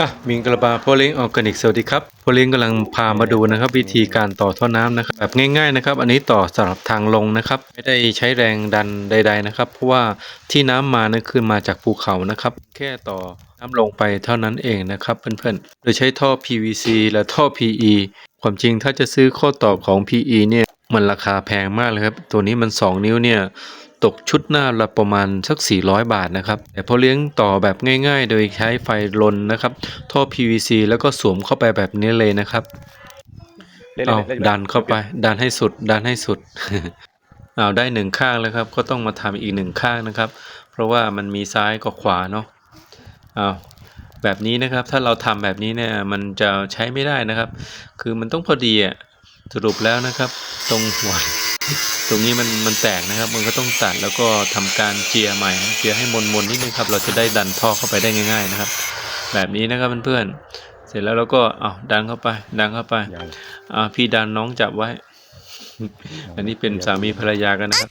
อะมิงกระบาโพลิงออร์แกนิกสวัสดีครับโพลิงกำลังพามาดูนะครับ วิธีการต่อท่อน้ำนะครับแบบง่าย ๆนะครับ อันนี้ต่อสำหรับทางลงนะครับ ไม่ได้ใช้แรงดันใด ๆนะครับ เพราะว่าที่น้ำมานั้นคือมาจากภูเขานะครับ แค่ต่อน้ำลงไปเท่านั้นเองนะครับเพื่อนๆโดยใช้ท่อ PVC และท่อ PE ความจริงถ้าจะซื้อข้อต่อของ PE เนี่ยมันราคาแพงมากเลยครับ ตัวนี้มัน 2 นิ้วเนี่ย ตกชุดหน้าละประมาณสัก 400 บาทนะครับ แต่พอเลี้ยงต่อแบบง่ายๆ โดยใช้ไฟลนนะครับ ท่อ PVC แล้วก็สวมเข้าไปแบบนี้เลยนะครับเอาดันเข้าไป ดันให้สุด ดันให้สุดเอาได้หนึ่งข้างแล้วครับ ก็ต้องมาทำอีกหนึ่งข้างนะครับ เพราะว่ามันมีซ้ายกับขวาเนาะเอาแบบนี้นะครับ ถ้าเราทำแบบนี้เนี่ยมันจะใช้ไม่ได้นะครับ คือมันต้องพอดีอะสรุปแล้วนะครับ ตรงหัว ตรงนี้มันมันแตกนะครับ มันก็ต้องตัดแล้วก็ทำการเจียใหม่นะเจียให้มนมนๆนิดนึงครับ เราจะได้ดันท่อเข้าไปได้ง่าย ๆนะครับ แบบนี้นะครับเพื่อนๆ เสร็จแล้วเราก็เอาดันเข้าไป ดันเข้าไปยังอ่าพี่ดันน้องจับไว้ อันนี้เป็นสามีภรรยากันนะครับ